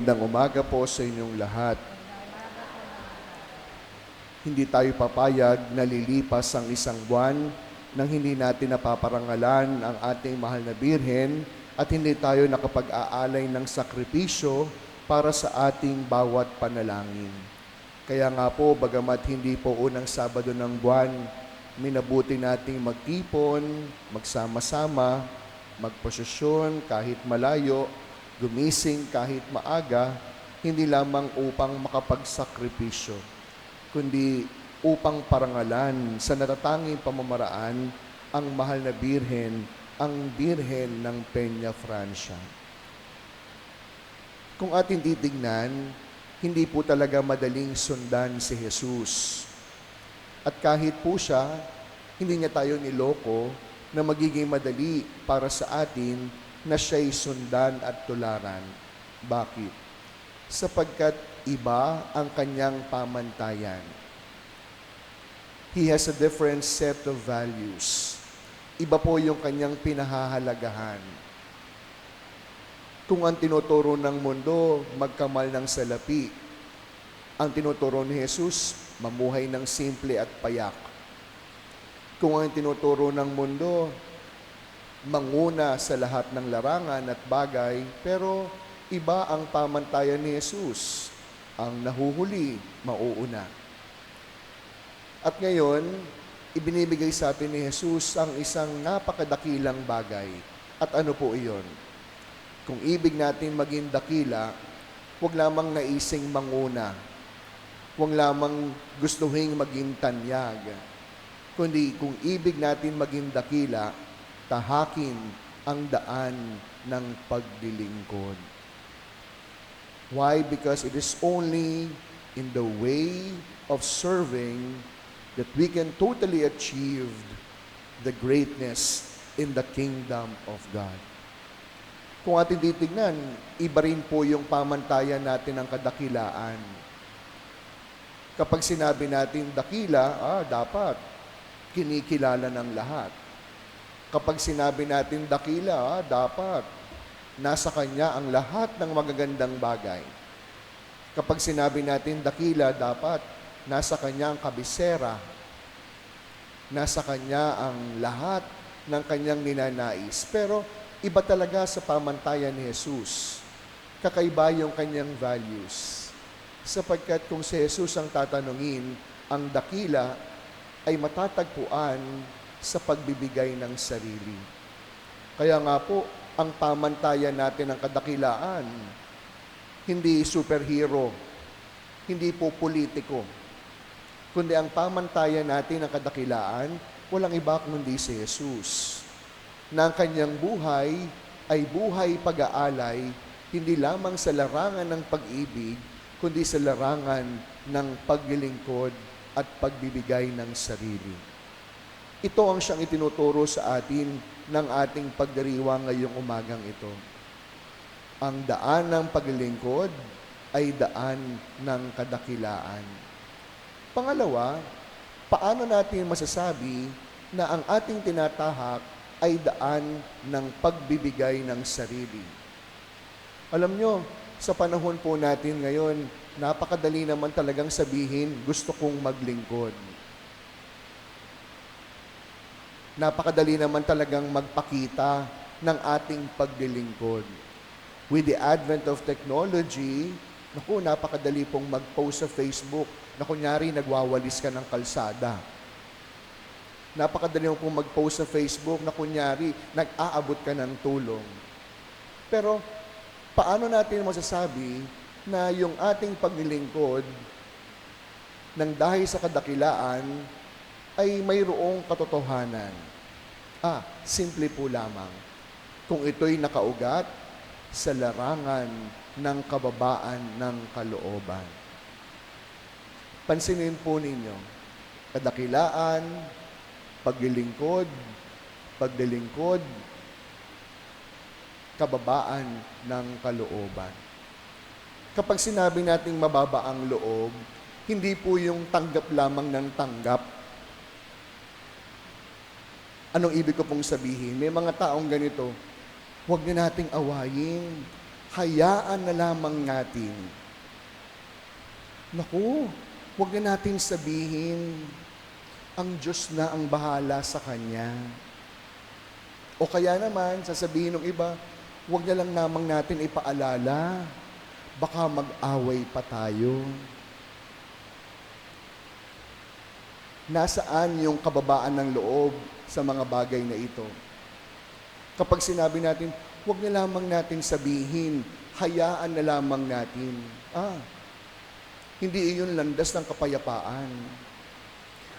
Magandang umaga po sa inyong lahat. Hindi tayo papayag na lilipas ang isang buwan nang hindi natin napaparangalan ang ating mahal na birhen at hindi tayo nakapag-aalay ng sakripisyo para sa ating bawat panalangin. Kaya nga po, bagamat hindi po unang Sabado ng buwan, minabuti nating magtipon, magsama-sama, magposisyon kahit malayo, gumising kahit maaga, hindi lamang upang makapagsakripisyo, kundi upang parangalan sa natatanging pamamaraan ang mahal na birhen, ang birhen ng Peña Francia. Kung ating titignan, hindi po talaga madaling sundan si Jesus. At kahit po siya, hindi niya tayo niloko na magiging madali para sa atin na siya'y sundan at tularan. Bakit? Sapagkat iba ang kanyang pamantayan. He has a different set of values. Iba po yung kanyang pinahahalagahan. Kung ang tinuturo ng mundo, magkamal ng salapi. Ang tinuturo ni Jesus, mamuhay ng simple at payak. Kung ang tinuturo ng mundo, manguna sa lahat ng larangan at bagay, pero iba ang pamantayan ni Jesus. Ang nahuhuli, mauuna. At ngayon, ibinibigay sa atin ni Jesus ang isang napakadakilang bagay. At ano po iyon? Kung ibig natin maging dakila, huwag lamang naising manguna. Huwag lamang gustuhin maging tanyag. Kundi kung ibig natin maging dakila, tahakin ang daan ng pagdilingkod. Why? Because it is only in the way of serving that we can totally achieve the greatness in the kingdom of God. Kung ating titignan, iba rin po yung pamantayan natin ng kadakilaan. Kapag sinabi natin dakila, ah, dapat kinikilala ng lahat. Kapag sinabi natin dakila, ah, dapat nasa kanya ang lahat ng magagandang bagay. Kapag sinabi natin dakila, dapat nasa kanya ang kabisera, nasa kanya ang lahat ng kanyang ninanais. Pero iba talaga sa pamantayan ni Jesus. Kakaiba yung kanyang values. Sapagkat kung si Jesus ang tatanungin, ang dakila ay matatagpuan sa pagbibigay ng sarili. Kaya nga po, ang pamantayan natin ng kadakilaan, hindi superhero, hindi po politiko, kundi ang pamantayan natin ng kadakilaan, walang iba kundi si Jesus. Na ang kanyang buhay ay buhay pag-aalay, hindi lamang sa larangan ng pag-ibig, kundi sa larangan ng paglilingkod at pagbibigay ng sarili. Ito ang siyang itinuturo sa atin ng ating pagdiriwang ngayong umagang ito. Ang daan ng paglilingkod ay daan ng kadakilaan. Pangalawa, paano natin masasabi na ang ating tinatahak ay daan ng pagbibigay ng sarili? Alam nyo, sa panahon po natin ngayon, napakadali naman talagang sabihin, gusto kong maglingkod. Napakadali naman talagang magpakita ng ating paglilingkod. With the advent of technology, naku, napakadali pong mag-post sa Facebook na kunyari nagwawalis ka ng kalsada. Napakadali mo pong mag-post sa Facebook na kunyari nag-aabot ka ng tulong. Pero paano natin masasabi na yung ating paglilingkod ng dahil sa kadakilaan ay mayroong katotohanan. Ah, simple po lamang. Kung ito'y nakaugat sa larangan ng kababaan ng kalooban. Pansinin po ninyo, kadakilaan, paglilingkod, pagdilingkod, kababaan ng kalooban. Kapag sinabi nating mababa ang loob, hindi po yung tanggap lamang ng tanggap. Anong ibig ko pong sabihin? May mga taong ganito, huwag na nating awayin. hayaan na lamang natin. Naku, huwag na natin sabihin, ang Diyos na ang bahala sa Kanya. O kaya naman, sasabihin ng iba, huwag na lang namang natin ipaalala, baka mag-away pa tayo. Nasaan yung kababaan ng loob sa mga bagay na ito? Kapag sinabi natin, huwag na lamang natin sabihin, hayaan na lamang natin. Ah, hindi iyon landas ng kapayapaan.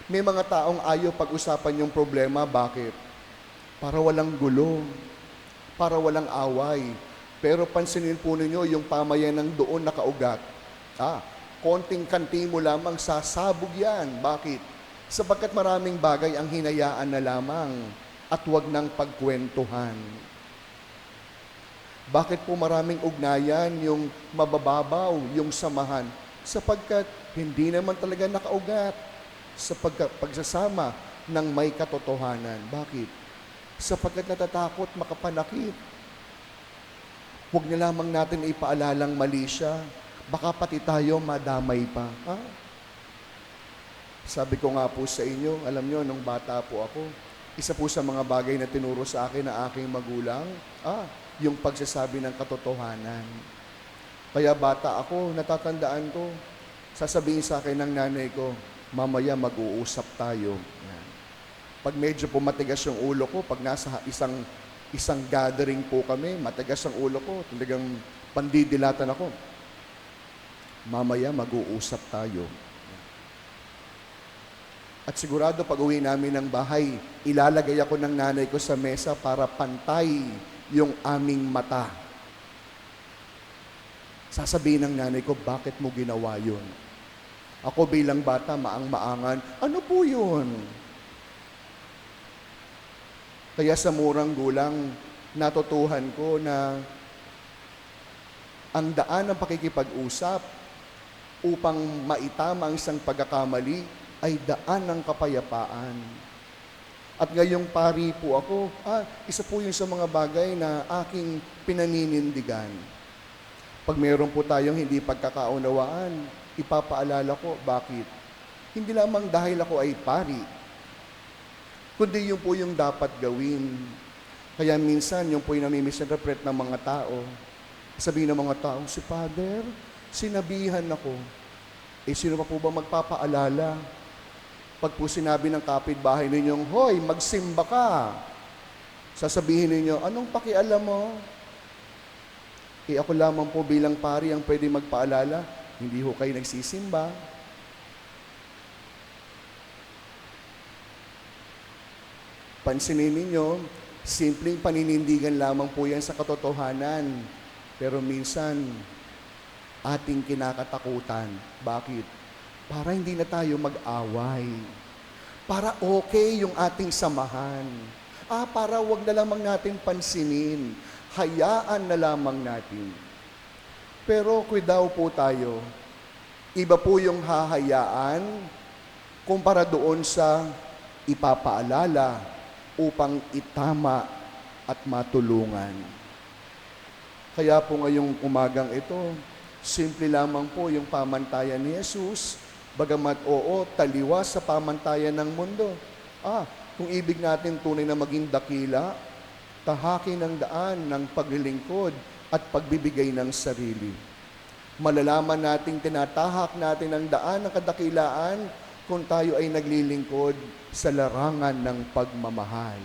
May mga taong ayaw pag-usapan yung problema. Bakit? Para walang gulo. Para walang away. Pero pansinin po ninyo yung pamayanang doon nakaugat. Ah, konting kanti mo lamang sasabog yan. Bakit? Sapagkat maraming bagay ang hinayaan na lamang at huwag nang pagkwentuhan. Bakit po maraming ugnayan yung mabababaw, yung samahan? Sapagkat hindi naman talaga nakaugat sa pagka, pagsasama ng may katotohanan. Bakit? Sapagkat natatakot makapanakit. Huwag na lamang natin ipaalalang mali siya. Baka pati tayo madamay pa. Ha? Sabi ko nga po sa inyo, alam nyo, nung bata po ako, isa po sa mga bagay na tinuro sa akin na aking magulang, ah, yung pagsasabi ng katotohanan. Kaya bata ako, natatandaan ko, sasabihin sa akin ng nanay ko, mamaya mag-uusap tayo. Yan. Pag medyo po matigas yung ulo ko, pag nasa isang isang gathering po kami, matigas ang ulo ko, talagang pandidilatan ako. Mamaya mag-uusap tayo. At sigurado pag uwi namin ng bahay, ilalagay ako ng nanay ko sa mesa para pantay yung aming mata. Sasabihin ng nanay ko, bakit mo ginawa yun? Ako bilang bata, maang-maangan, ano po yun? Kaya sa murang gulang, natutuhan ko na ang daan ng pakikipag-usap upang maitama ang isang pagkakamali ay daan ng kapayapaan. At ngayong pari po ako, ah, isa po yun sa mga bagay na aking pinaninindigan. Pag meron po tayong hindi pagkakaunawaan, ipapaalala ko, bakit? Hindi lamang dahil ako ay pari, kundi yun po yung dapat gawin. Kaya minsan, yung po yung nami-misinterpret ng mga tao. Sabihin ng mga tao, si Father, sinabihan ako. Eh, sino pa po ba magpapaalala? Pag po sinabi ng kapitbahay ninyong, Hoy, magsimba ka. Sasabihin ninyo, anong pakialam mo? Eh ako lamang po bilang pari ang pwede magpaalala. Hindi ho kayo nagsisimba. Pansinin ninyo, simpleng paninindigan lamang po yan sa katotohanan. Pero minsan, ating kinakatakutan. Bakit? Para hindi na tayo mag-away. Para okay yung ating samahan. Ah, para wag na lamang natin pansinin. Hayaan na lamang natin. Pero daw po tayo, iba po yung hahayaan kumpara doon sa ipapaalala upang itama at matulungan. Kaya po ngayong umagang ito, simple lamang po yung pamantayan ni Jesus, bagamat oo, taliwas sa pamantayan ng mundo. Ah, kung ibig natin tunay na maging dakila, tahakin ng daan ng paglilingkod at pagbibigay ng sarili. Malalaman nating tinatahak natin ang daan ng kadakilaan kung tayo ay naglilingkod sa larangan ng pagmamahal.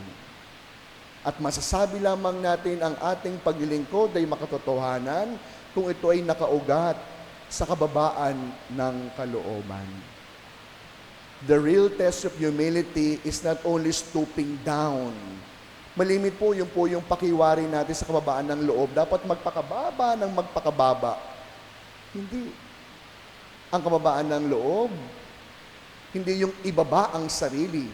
At masasabi lamang natin ang ating paglilingkod ay makatotohanan kung ito ay nakaugat sa kababaan ng kalooban. The real test of humility is not only stooping down. Malimit po yung po yung pakiwari natin sa kababaan ng loob. Dapat magpakababa ng magpakababa. Hindi. Ang kababaan ng loob, hindi yung ibaba ang sarili,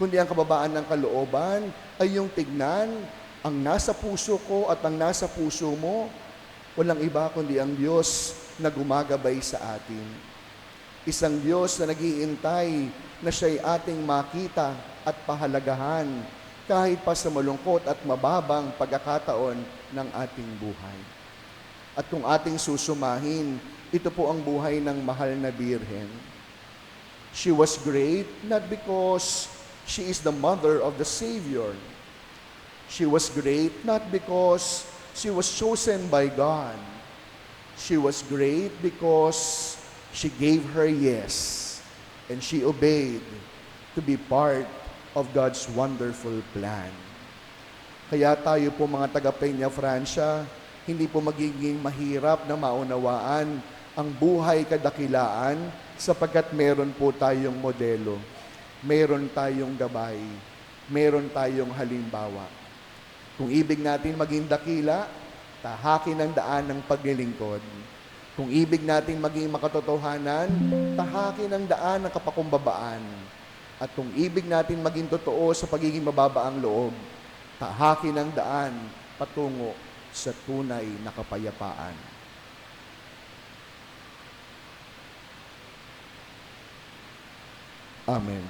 kundi ang kababaan ng kalooban ay yung tignan ang nasa puso ko at ang nasa puso mo, walang iba kundi ang Diyos na gumagabay sa atin. Isang Diyos na nagiintay na siya'y ating makita at pahalagahan kahit pa sa malungkot at mababang pagkakataon ng ating buhay. At kung ating susumahin, ito po ang buhay ng mahal na birhen. She was great not because she is the mother of the Savior. She was great not because she was chosen by God. She was great because she gave her yes and she obeyed to be part of God's wonderful plan. Kaya tayo po mga taga Peña Francia, hindi po magiging mahirap na maunawaan ang buhay kadakilaan sapagkat meron po tayong modelo, meron tayong gabay, meron tayong halimbawa. Kung ibig natin maging dakila, tahakin ang daan ng paglilingkod. Kung ibig natin maging makatotohanan, tahakin ang daan ng kapakumbabaan. At kung ibig natin maging totoo sa pagiging mababaang loob, tahakin ang daan patungo sa tunay na kapayapaan. Amen.